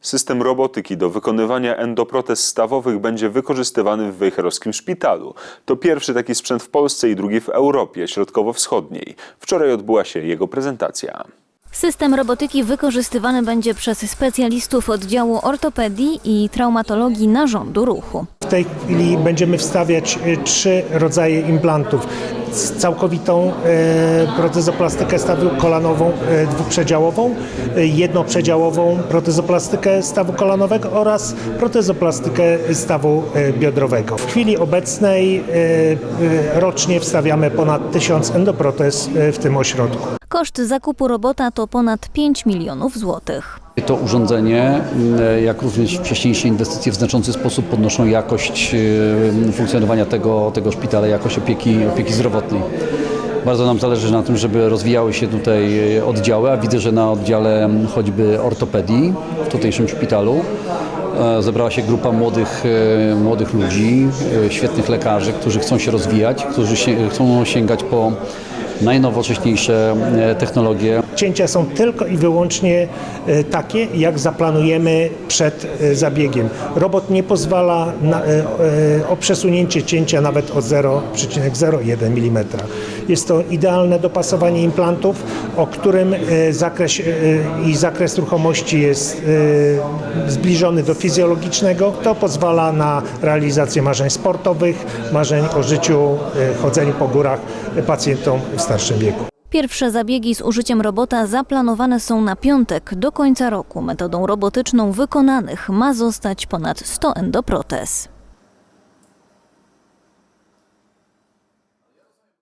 System robotyki do wykonywania endoprotez stawowych będzie wykorzystywany w Wejherowskim Szpitalu. To pierwszy taki sprzęt w Polsce i drugi w Europie Środkowo-Wschodniej. Wczoraj odbyła się jego prezentacja. System robotyki wykorzystywany będzie przez specjalistów oddziału ortopedii i traumatologii narządu ruchu. W tej chwili będziemy wstawiać e, trzy rodzaje implantów. Całkowitą e, protezoplastykę stawu kolanową e, dwuprzedziałową, jednoprzedziałową protezoplastykę stawu kolanowego oraz protezoplastykę stawu biodrowego. W chwili obecnej rocznie wstawiamy ponad tysiąc endoprotez w tym ośrodku. Koszt zakupu robota to ponad 5 milionów złotych. To urządzenie, m, jak również wcześniejsze inwestycje w znaczący sposób podnoszą jakość e, funkcjonowania tego, tego szpitala, jakość opieki, opieki zdrowotnej. Bardzo nam zależy na tym, żeby rozwijały się tutaj e, oddziały, a widzę, że na oddziale m, choćby ortopedii w tutejszym szpitalu e, zebrała się grupa młodych, e, młodych ludzi, świetnych lekarzy, którzy chcą się rozwijać, którzy się, chcą sięgać po najnowocześniejsze technologie. Cięcia są tylko i wyłącznie e, takie, jak zaplanujemy przed e, zabiegiem. Robot nie pozwala na, e, o przesunięcie cięcia nawet o 0,01 mm. Jest to idealne dopasowanie implantów, o którym zakres i zakres ruchomości jest zbliżony do fizjologicznego. To pozwala na realizację marzeń sportowych, marzeń o życiu, chodzeniu po górach pacjentom w starszym wieku. Pierwsze zabiegi z użyciem robota zaplanowane są na piątek. Do końca roku metodą robotyczną wykonanych ma zostać ponad 100 endoprotez.